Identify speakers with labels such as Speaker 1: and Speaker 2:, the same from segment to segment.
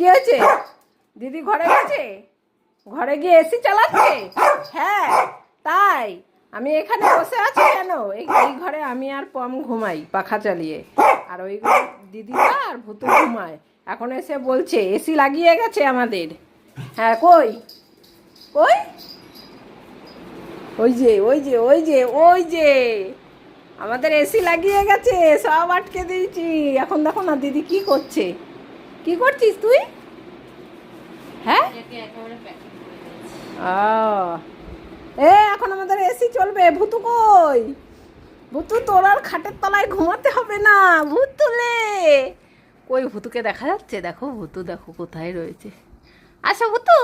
Speaker 1: কি হয়েছে? দিদি ঘরে গেছে? ঘরে গিয়ে এসি চালাচ্ছে? হ্যাঁ তাই। আমি এখানে বসে আছি কেন? এই ঘরে আমি আর পম ঘুমাই পাখা চালিয়ে। আর ওই দিদিরা আর ভূতু ঘুমায়। এখন এসে বলছে এসি লাগিয়ে গেছে আমাদের। হ্যাঁ কই? কই? ওই যে ওই যে ওই যে ওই যে। আমাদের এসি লাগিয়ে গেছে, সব আটকে দিয়েছি। এখন দেখো না দিদি কি করছে। কি করছিস তুই? হ্যাঁ? ও এ এখন আমাদের এসি চলবে। ভূতু কই? ভুতু তোর আর খাটের তলায় ঘুমাতে হবে না। ভূত তুলে কই ভুতুকে দেখা যাচ্ছে? দেখো ভুতু দেখো কোথায় রয়েছে। আসো ভুতু।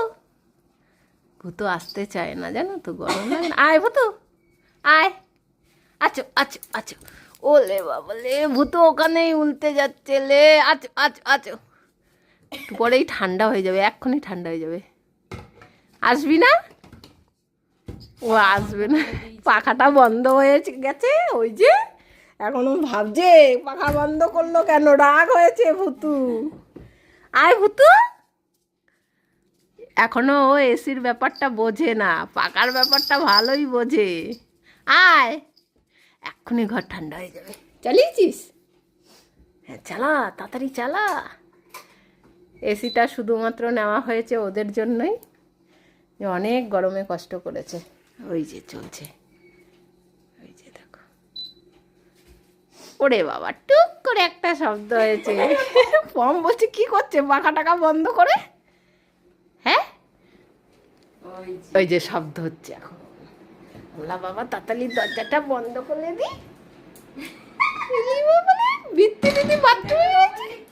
Speaker 1: ভুতু আসতে চায় না জানো তো গরম লাগে না। আয় ভূতু। আয়। আচ্ছা আচ্ছা আচ্ছা ওলে বাবা লে ভূতু ওখানেই উল্টে যাচ্ছে লে। আচ্ছা আচ্ছা আচ্ছা একটু পরেই ঠান্ডা হয়ে যাবে, এক্ষুনি ঠান্ডা হয়ে যাবে। আসবি না? ও আসবে না। পাখাটা বন্ধ হয়ে গেছে, ওই যে এখনও ভাবছে, পাখা বন্ধ করল কেন? রাগ হয়েছে ভুতু। আয় ভুতু। এখনও ও এসির ব্যাপারটা বোঝে না পাকার ব্যাপারটা ভালোই বোঝে। আয়। এক্ষুনি ঘর ঠান্ডা হয়ে যাবে। চালিয়েছিস? হ্যাঁ চালা, তাড়াতাড়ি চালা। এসিটা শুধুমাত্র নেওয়া হয়েছে ওদের জন্যই। অনেক গরমে কষ্ট করেছে। ওই যে চলছে। ওই যে দেখো। ওরে বাবা টুক করে একটা শব্দ হয়েছে। পম বলছে কি করছে? পাখা টাকা বন্ধ করে? হ্যাঁ? ওই যে। শব্দ হচ্ছে এখন। আল্লাহ বাবা তাড়াতাড়ি দরজাটা বন্ধ করে দি। দিদি বাথরুমে রয়েছে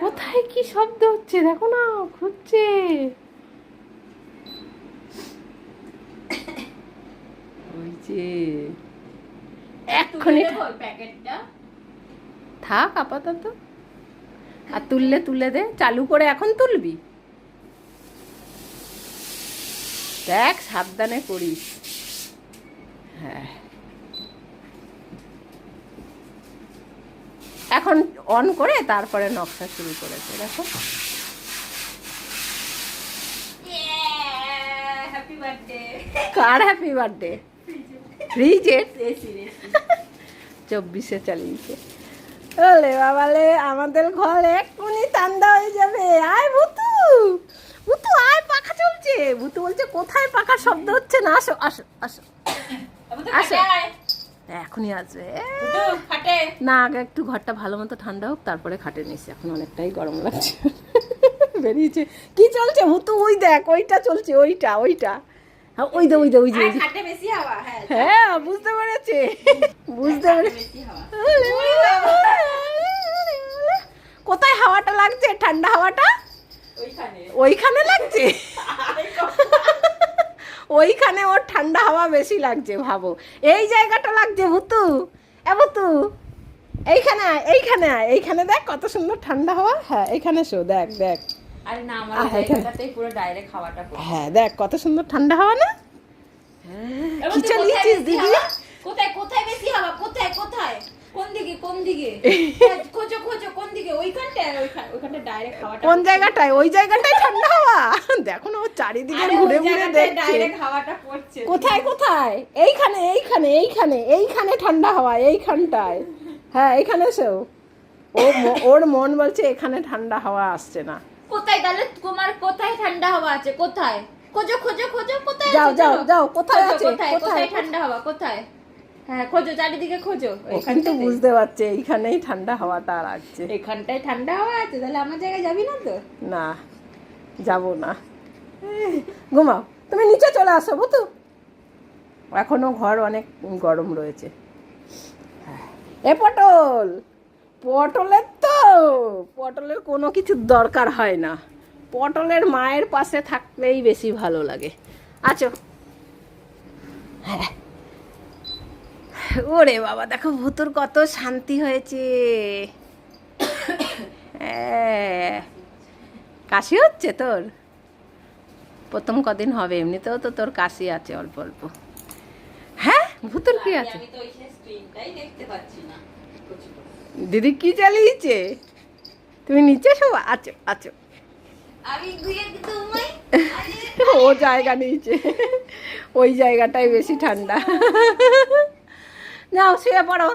Speaker 1: কোথায় কি শব্দ হচ্ছে? দেখো না খুঁজছে ওই যে এক্ষুনি থাক আপাতত। আর তুললে তুলে দে। চালু করে এখন তুলবি। দেখ সাবধানে করিস। হ্যাঁ। এখন অন করে তারপরে নকশা শুরু করেছে দেখো। কার হ্যাপি বার্থডে ফ্রিজের চব্বিশে চালিয়েছে। ওলে বাবালে আমাদের ঘর এক্ষুনি ঠান্ডা হয়ে যাবে। আয় ভুতু ভুতু আয় পাখা চলছে। ভুতু বলছে কোথায় পাখার শব্দ হচ্ছে? না আসো আসো আসো। আসো। এখনই আসবে। না আগে একটু ঘরটা ভালো মতো ঠান্ডা হোক তারপরে খাটে নিস এখন অনেকটাই গরম লাগছে। বেরিয়েছে। কি চলছে ভুতু ওই দেখ ওইটা চলছে ওইটা ওইটা। হ্যাঁ ওই দে ওই দে ওই যে
Speaker 2: হ্যাঁ
Speaker 1: হ্যাঁ বুঝতে পেরেছে। বুঝতে পেরেছে। কোথায় হাওয়াটা লাগছে? ঠান্ডা হাওয়াটা?
Speaker 2: ওইখানে।
Speaker 1: লাগছে? ওইখানে ওর ঠান্ডা হাওয়া বেশি লাগছে ভাবো। এই জায়গাটা লাগছে ভুতু। এ ভুতু এইখানে আয়, এইখানে আয়, এইখানে দেখ কত সুন্দর ঠান্ডা হাওয়া। হ্যাঁ এইখানে শো দেখ দেখ।
Speaker 2: আরে না আমার জায়গাটাতেই পুরো ডাইরেক্ট হাওয়াটা
Speaker 1: হ্যাঁ দেখ কত সুন্দর ঠান্ডা হাওয়া না?
Speaker 2: এবার
Speaker 1: কি চালিয়েছিস দিদি?
Speaker 2: কোথায় কোথায় বেশি হাওয়া? কোথায় কোথায়? কোন দিকে কোন দিকে? খোঁজো খোঁজো কোন দিকে? ওইখানটায় ওইখানটা ডাইরেক্ট হাওয়াটা
Speaker 1: কোন জায়গাটায়? ওই জায়গাটায় ঠান্ডা হাওয়া? দেখো না ও চারিদিকে ঘুরে ঘুরে দেখছে।
Speaker 2: ডাইরেক্ট হাওয়াটা পড়ছে।
Speaker 1: কোথায় কোথায়? এইখানে এইখানে এইখানে এইখানে ঠান্ডা হাওয়া এইখানটায়। হ্যাঁ এইখানে ও ওর মন বলছে এখানে ঠান্ডা হাওয়া আসছে না।
Speaker 2: কোথায়? তাহলে তোমার কোথায় ঠান্ডা হাওয়া আছে? কোথায়? খোঁজো খোঁজো খোঁজো কোথায়
Speaker 1: যাও, যাও, যাও, কোথায় আছে?
Speaker 2: কোথায় ঠান্ডা হাওয়া কোথায়? হ্যাঁ খোঁজো চারিদিকে খোঁজো।
Speaker 1: ও কিন্তু
Speaker 2: ওইখানটাতে।
Speaker 1: বুঝতে পারছে এইখানেই ঠান্ডা হাওয়াটা লাগছে।
Speaker 2: এখানটায় ঠান্ডা হাওয়া আছে তাহলে আমার জায়গায় যাবি না তো?
Speaker 1: না যাব না। ঘুমাও তুমি নিচে চলে আসো বুঝু এখনও ঘর অনেক গরম রয়েছে। এ পটল! পটলের তো পটলের কোনো কিছু দরকার হয় না। পটলের মায়ের পাশে থাকলেই বেশি ভালো লাগে। আছো। হ্যাঁ ওরে বাবা দেখো ভুতুর কত শান্তি হয়েছে। হ্যাঁ কাশি হচ্ছে তোর? প্রথম কদিন হবে এমনিতেও তো তোর কাশি আছে অল্প অল্প। হ্যাঁ ভূতুর কি আছে? দিদি কি চালিয়েছে? তুমি নিচে শো আছো আছো। ও জায়গা নিয়েছে ওই জায়গাটাই বেশি ঠান্ডা। নাও শুয়ে পড়ো।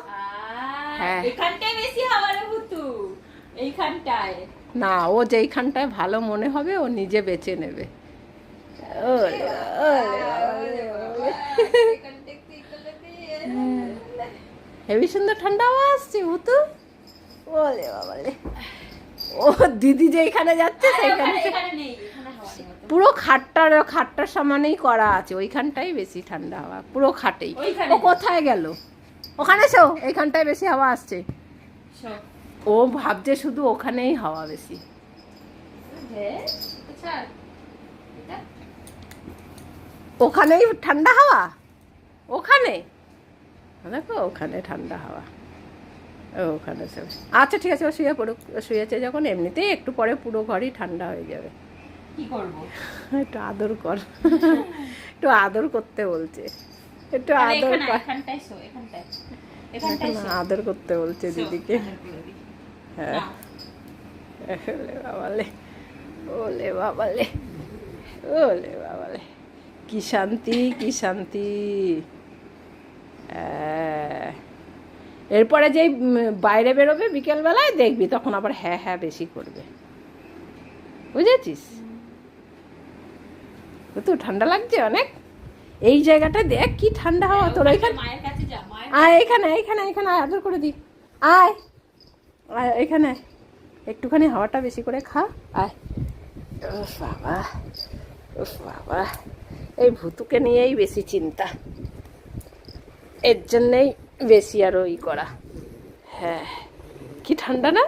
Speaker 1: হ্যাঁ।
Speaker 2: এখানটায় বেশি হাওয়া রে ভুতু এইখানটায়।
Speaker 1: না ও যেইখানটায় ভালো মনে হবে ও নিজে বেছে নেবে।
Speaker 2: করলে
Speaker 1: হেবি সুন্দর ঠান্ডা হাওয়া আসছে ভুতু। ওলে বাবালে ও দিদি যেখানে যাচ্ছে
Speaker 2: এখানে অত।
Speaker 1: পুরো খাটটার খাটটার সমানেই করা আছে ওইখানটাই বেশি ঠান্ডা হাওয়া পুরো খাটেই। ও কোথায় গেল? ওখানে শো এইখানটায় বেশি হাওয়া আসছে। ও ভাবছে শুধু ওখানেই হাওয়া বেশি। ওখানেই ঠান্ডা হাওয়া? ওখানে? দেখো ওখানে ঠান্ডা হাওয়া। ওখানে আচ্ছা ঠিক আছে ও শুয়ে পড়ুক শুয়েছে যখন এমনিতেই একটু পরে পুরো ঘরই ঠান্ডা হয়ে যাবে।
Speaker 2: কি করব?
Speaker 1: একটু আদর কর। একটু আদর করতে বলছে। একটু আদর
Speaker 2: এখানে
Speaker 1: আদর করতে বলছে দিদিকে। হ্যাঁ। বাবালে ওলে বাবালে ওলে বাবালে। কি শান্তি কি শান্তি। আহ, এরপরে যেই বাইরে বেরোবে বিকেলবেলায় দেখবি তখন আবার হ্যাঁ হ্যাঁ বেশি করবে। বুঝেছিস? তো ঠান্ডা লাগছে অনেক? এই জায়গাটা দেখ কি ঠান্ডা হাওয়া তোর
Speaker 2: মায়ের
Speaker 1: আয় এখানে এখানে এখানে আয় আদর করে দি। আয় আয় এখানে। একটুখানি হাওয়াটা বেশি করে খা আয়। বাবা বাবা। এই ভুতুকে নিয়েই বেশি চিন্তা। এর জন্যেই বেশি আরও ই করা। হ্যাঁ কি ঠান্ডা না?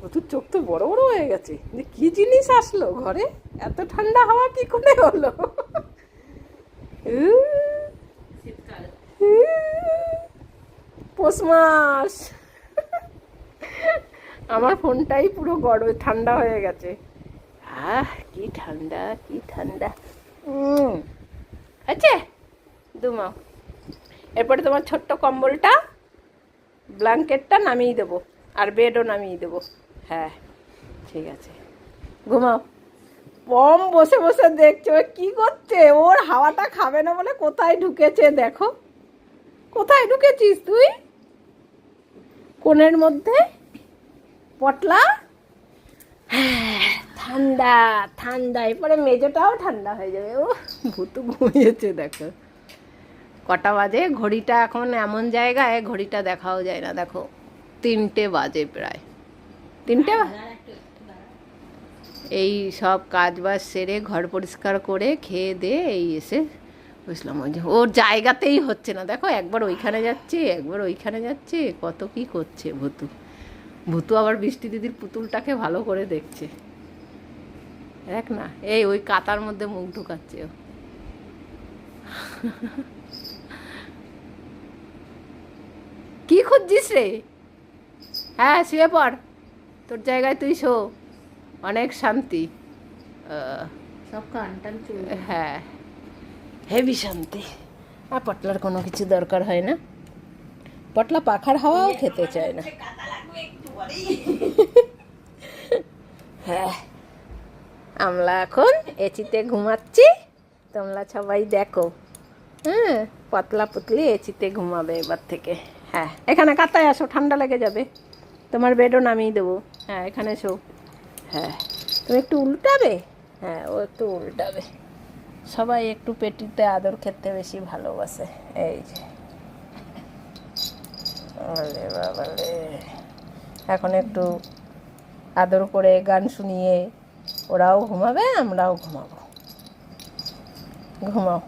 Speaker 1: ভুতুর চোখ তো বড় বড় হয়ে গেছে। যে কি জিনিস আসলো ঘরে? এত ঠান্ডা হাওয়া কি করে হলো? পৌষ মাস আমার ফোনটাই পুরো গরম, ঠান্ডা হয়ে গেছে। আহ, কি ঠান্ডা কি ঠান্ডা। আছে দুমাও। এরপরে তোমার ছোট্ট কম্বলটা, ব্ল্যাঙ্কেটটা নামিয়ে দেবো, আর বেডও নামিয়ে দেবো। হ্যাঁ ঠিক আছে। ঘুমাও। পম বসে বসে দেখছে ও কি করছে? ওর হাওয়াটা খাবে না বলে কোথায় ঢুকেছে দেখো। কোথায় ঢুকেছিস তুই? কোণের মধ্যে? পটলা? হ্যাঁ, ঠান্ডা ঠান্ডা। এরপরে মেজোটাও ঠান্ডা হয়ে যাবে। ও ভূতু ঘুমিয়েছে দেখো। কটা বাজে? ঘড়িটা এখন এমন জায়গায় ঘড়িটা দেখাও যায় না। দেখো তিনটে বাজে প্রায়। তিনটে বা-
Speaker 2: দাঁড়া একটু একটু দাঁড়া।
Speaker 1: এই সব কাজ বাজ সেরে ঘর পরিষ্কার করে খেয়ে দিয়ে এই এসে বুঝলাম ওই যে, ওর জায়গাতেই হচ্ছে না। দেখো একবার ওইখানে যাচ্ছে, একবার ওইখানে যাচ্ছে, কত কি করছে ভুতু। ভুতু আবার বৃষ্টি দিদির পুতুলটাকে ভালো করে দেখছে। দেখ না, এই ওই কাতার মধ্যে মুখ ঢুকাচ্ছে ও। কি খুঁজছিস রে? হ্যাঁ শুয়ে পড়। তোর জায়গায় তুই শো। অনেক শান্তি।
Speaker 2: সব
Speaker 1: হ্যাঁ হেভি শান্তি। আর পটলার কোনো কিছু দরকার হয় না। পটলা পাখার হাওয়াও খেতে চায় না। হ্যাঁ আমরা এখন এচিতে ঘুমাচ্ছি। তোমরা সবাই দেখো। হ্যাঁ পাতলা পুতলি এচিতে ঘুমাবে এবার থেকে। হ্যাঁ এখানে কাতায় আসো ঠান্ডা লেগে যাবে। তোমার বেডও নামিয়ে দেবো। হ্যাঁ এখানে এসো হ্যাঁ। তুমি একটু উল্টাবে? হ্যাঁ ও একটু উল্টাবে। সবাই একটু পেটিতে আদর খেতে বেশি ভালোবাসে। এই যে। বাবালে। এখন একটু আদর করে গান শুনিয়ে ওরাও ঘুমাবে, আমরাও ঘুমাবো। ঘুমাও।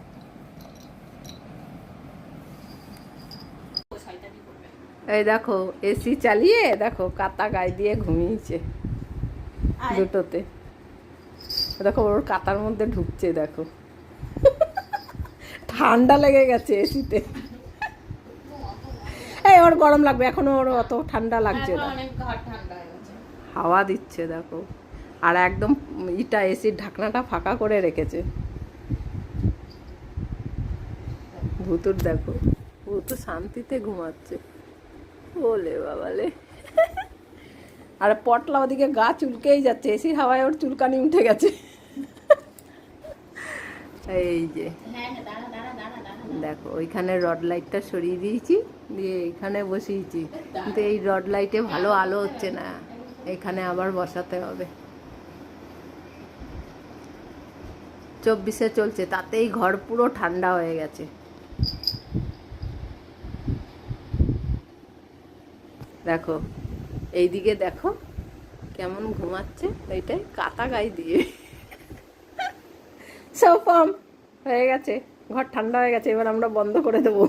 Speaker 1: এই দেখো, এসি চালিয়ে, দেখো, কাতা গায়ে দিয়ে ঘুমিয়েছে। দুটোতে। দেখো ওর কাতার মধ্যে ঢুকছে দেখো। ঠান্ডা লেগে গেছে এসিতে। এই ওর গরম লাগবে এখনও ওর অত ঠান্ডা লাগছে না। হাওয়া দিচ্ছে দেখো। আর একদম ইটা এসির ঢাকনাটা ফাঁকা করে রেখেছে। ভুতুর দেখো ভুতু শান্তিতে ঘুমাচ্ছে। বলে বাবালে। আর পটলা ওদিকে গা চুলকেই যাচ্ছে এসির হাওয়ায় ওর চুলকানি উঠে গেছে। এই যে, দেখো, ওইখানে রড লাইটটা সরিয়ে দিয়েছি, দিয়ে এইখানে বসিয়েছি। কিন্তু এই রড লাইটে ভালো আলো হচ্ছে না, এখানে আবার বসাতে হবে। চব্বিশে চলছে, তাতেই ঘর পুরো ঠান্ডা হয়ে গেছে। দেখো এইদিকে দেখো কেমন ঘুমাচ্ছে এইটাই কাতা গায়ে দিয়ে। সফম হয়ে গেছে। ঘর ঠান্ডা হয়ে গেছে, এবার আমরা বন্ধ করে দেবো।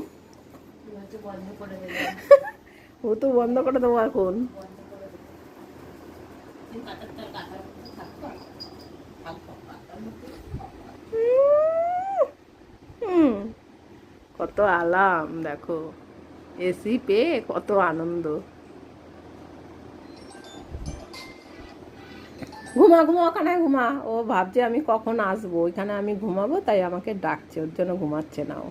Speaker 1: ও তো বন্ধ করে দেবো এখন। কত আলাম দেখো। এসি পেয়ে কত আনন্দ। ঘুমা ঘুমা, ওখানে ঘুমা। ও ভাবছে আমি কখন আসব? ওইখানে আমি ঘুমাবো, তাই আমাকে ডাকছে, ওর জন্য ঘুমাচ্ছে না ও।